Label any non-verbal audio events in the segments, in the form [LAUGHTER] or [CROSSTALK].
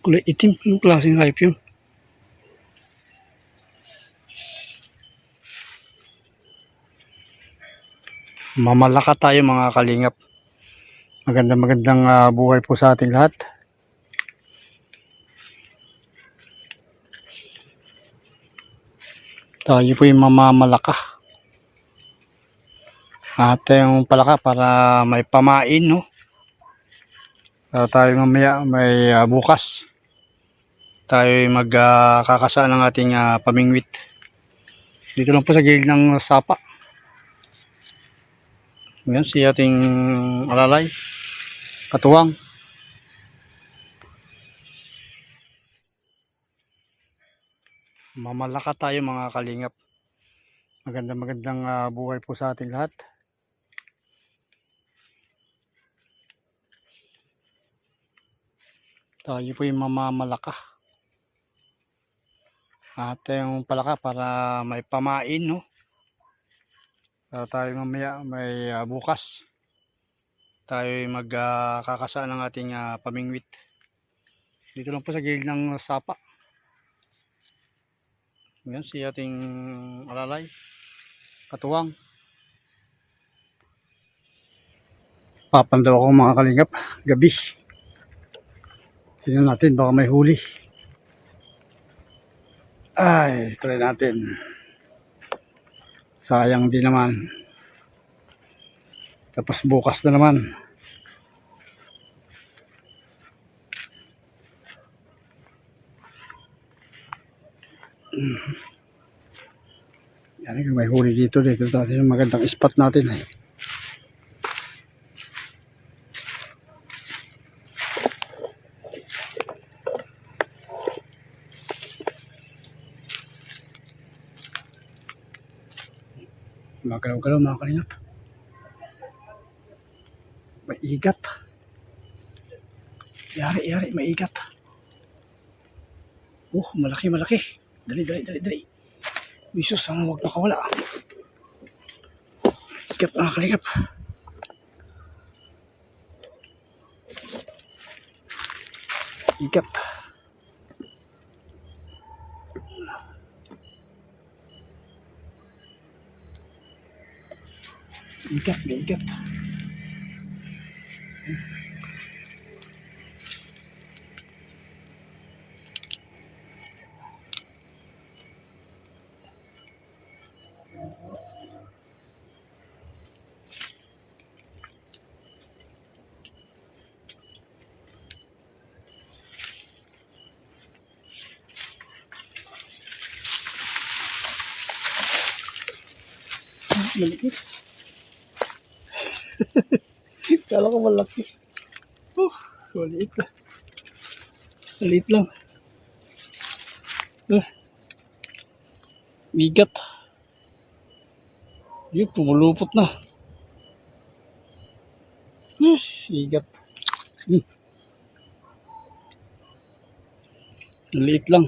Kulay itim. Anong klaseng hype yun? Mamalaka tayo mga kalingap. Magandang magandang ah, buhay po sa ating lahat. Tayo po yung mamamalaka. At yung palaka para may pamain, no? Para tayo mamaya may ah, bukas. Tayo magkakasa ng ating ah, pamingwit. Dito lang po sa gilid ng sapa. Yan si ating alalay. Katuwang. Mamalaka tayo mga kalingap. Magandang magandang ah, buhay po sa ating lahat. Tayo po yung mamamalaka. At yung palaka para may pamain, no? Para tayo mamaya may ah, bukas. Tayo magkakasa ng ating ah, pamingwit. Dito lang po sa gilid ng sapa. Yan si ating alalay. Katuwang. Papandaw ako mga kalingap. Gabi. Tingnan natin baka may huli. Ay, try natin. Sayang din naman. Tapos bukas na naman. Yan, may huli dito, dito natin yung magandang spot natin eh. Magalaw-galaw mga kalingap. May igat. Yari, yari, may igat. Oh, malaki, malaki. Dali, dali, dali, dali. Bisos, sana huwag makawala. Igat mga kalingap. Igat. Igat, may igat. Maliit. [LAUGHS] Kala ko malaki. Oh, maliit lang. Maliit lang. Ah. Bigat. Yun, pumulupot na. Ah, bigat. Hmm. Maliit lang.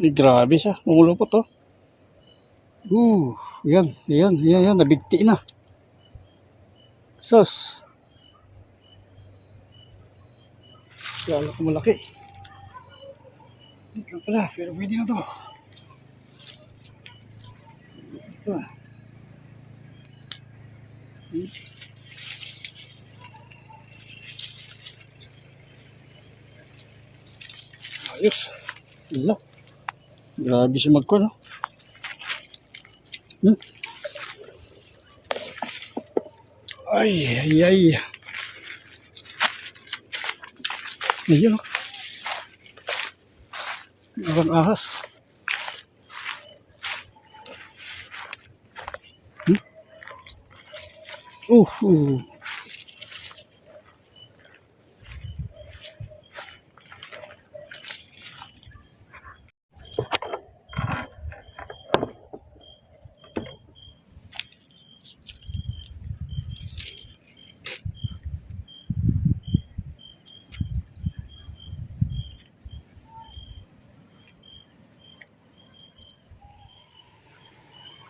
Ay, grabe siya. Pumulupot oh. Uh, yan, yan, yan, yan. Nabigti na. Sos. Kala ko malaki. Dito lang pala, pero pwede na to. Ito ah. Hmm. Ayos. Wala. Grabe si Magko, no? Hmm? Ay, ay, ay. Ayun. oh. Parang ahas. Hmm? Uh, uh.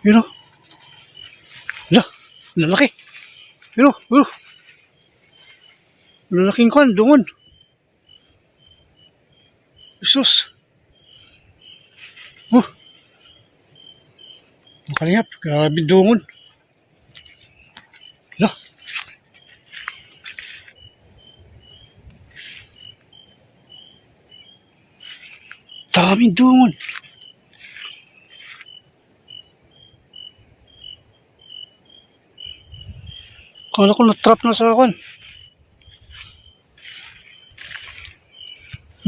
Yun o. Hala, lalaki. Yun o, yun o. Lalaking kwan, dungon. Jesus. Oh. Ang kalingap. Grabe dungon. Hala. Daming dungon. Kala ko na-trap na sa akin.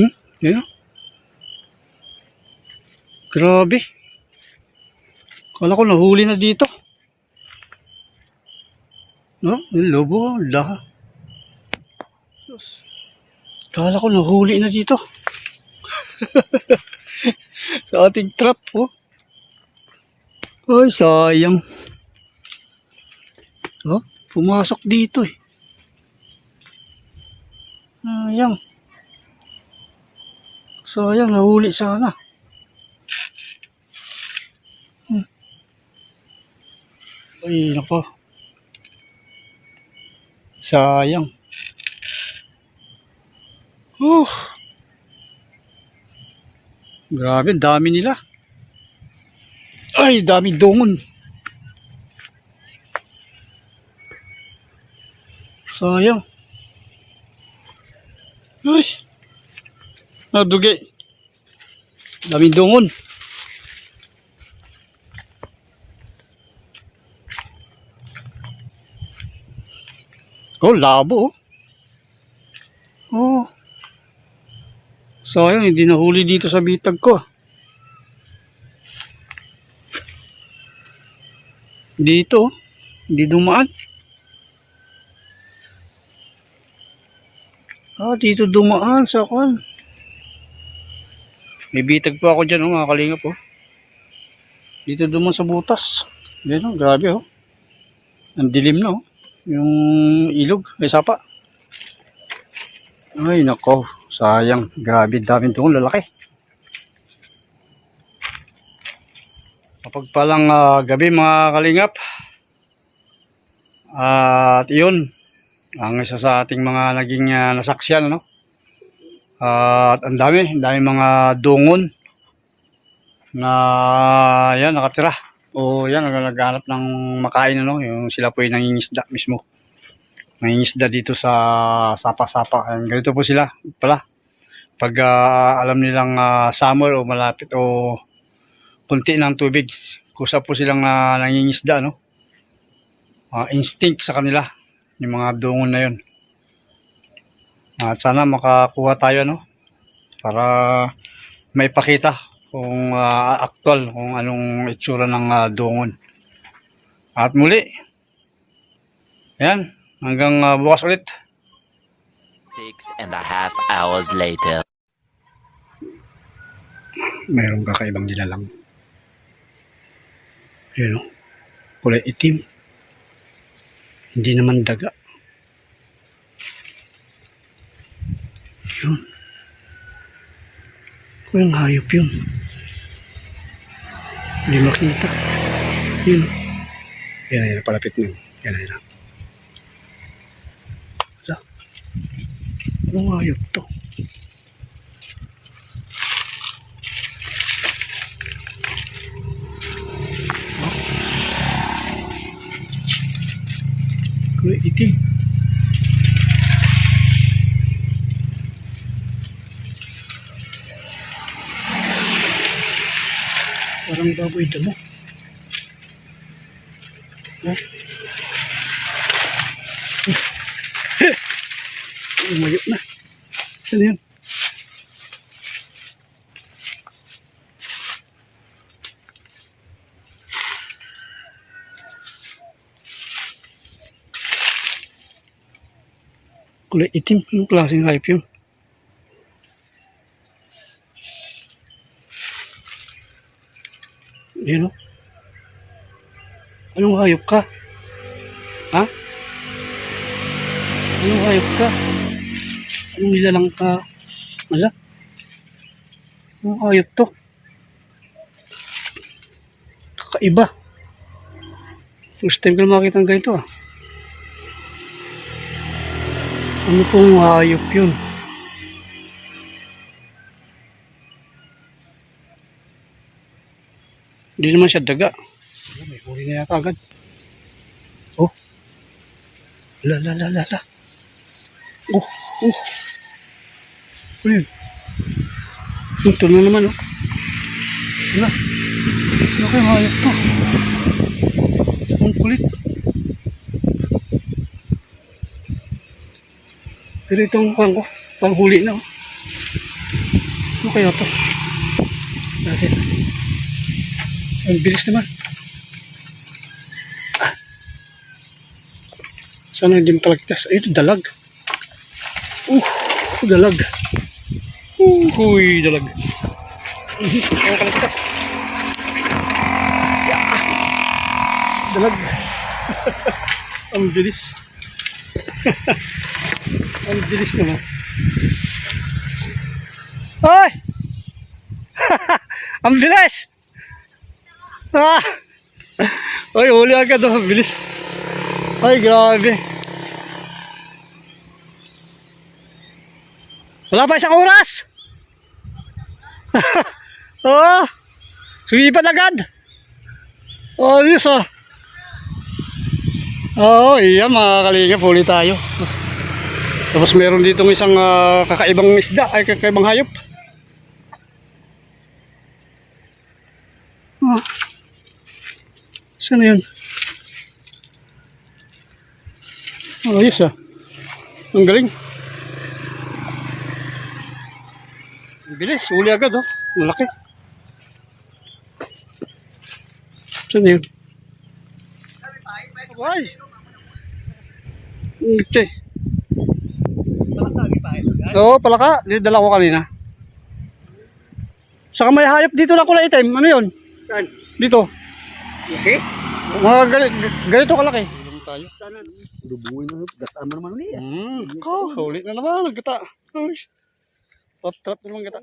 Hmm? Yan. Grabe. Kala ko nahuli na dito. No? Yung lobo. Laha. Kala ko nahuli na dito. [LAUGHS] Sa ating trap, oh. Ay, sayang. Oh, pumasok dito eh. Sayang. Sayang, nahuli sana. Hmm. Ay, nako. Sayang. Uh. Grabe, dami nila. Ay, dami dungon. Sayang. Ay. Nadugi. Dami dungon. Oh, labo. oh. Oh. Sayang, hindi nahuli dito sa bitag ko. Dito, oh. hindi dumaan. Ah, dito dumaan sa kwan. May bitag pa ako dyan, oh, mga kalingap, oh. Dito dumaan sa butas. Yan, oh, grabe, oh. Ang dilim na, oh. Yung ilog, may sapa. Ay, nako. Sayang. Grabe, daming tungkol lalaki. Kapagpalang ah, gabi mga kalingap. At yun, ang isa sa ating mga naging ah, nasaksyan, no? At ang dami, ang dami mga dungon na yan, nakatira. O yan, naghanap ng makain, ano? Yung sila po yung nangingisda mismo. Nangingisda dito sa sapa-sapa. Ganito po sila pala. Pag ah, alam nilang ah, summer o malapit o kunti ng tubig, kusa po silang uh, nangingisda, no? Ah, instinct sa kanila, yung mga dungon na yun. At sana makakuha tayo, no? Para may pakita kung ah, actual, kung anong itsura ng ah, dungon. At muli, ayan, hanggang ah, bukas ulit. Six and a half hours later. mayroong kakaibang nilalang. Yun o. Kulay itim. Hindi naman daga. Yun. Kulang hayop yun. Hindi makita. Yun. Yan yan, palapit na. Yan yan. Wala. Anong hayop to? Kulay itim. Parang baboy damo. Ha? Umayo na. Ano yan? Kulay itim. Anong klaseng hype yun? Yan o. Anong hayop ka? Ha? Anong hayop ka? Anong nilalang ka? Wala? Anong hayop to? Kakaiba. First time ko makita ng ganito ah. Ano pong hayop yun? Hindi naman siya daga. Oh, may huli na yata agad. Oh. La la la la la. Oh, oh. Ano yun? Ito na naman oh. Wala. Ano kayong hayop to? Ang kulit. Pero itong pang panghuli na oh. Ano kaya to? Natin. Ang bilis naman. Sana hindi makalagtas. Ay, ito dalag. Uh, dalag. Uh, huy, dalag. Makalagtas. Yeah. Dalag. Ang [LAUGHS] bilis. [LAUGHS] Ang bilis naman. Ay! [LAUGHS] Ang bilis! Ah! Ay, huli agad oh. Bilis. Ay, grabe. Wala pa isang oras! [LAUGHS] oh! Sumipan agad! Oh, yus oh. Oo, oh, iya mga kalingap, huli tayo. Tapos meron ditong isang ah, kakaibang isda, ay kakaibang hayop. Ah. Saan yun? Oh, yes ah. Ang galing. Ang bilis, huli agad oh. Malaki. Saan yun? Ay! Okay. Oo, palaka. Dala ko kanina. Saka may hayop dito na kulay itim. Ano yun? Saan? Dito. Okay. Mga gali- ganito kalaki. tayo. Sana dubuin na gataan mo naman ulit. Hmm. Ko, huli na naman. Nagkata. Ay. Trap trap na naman gata.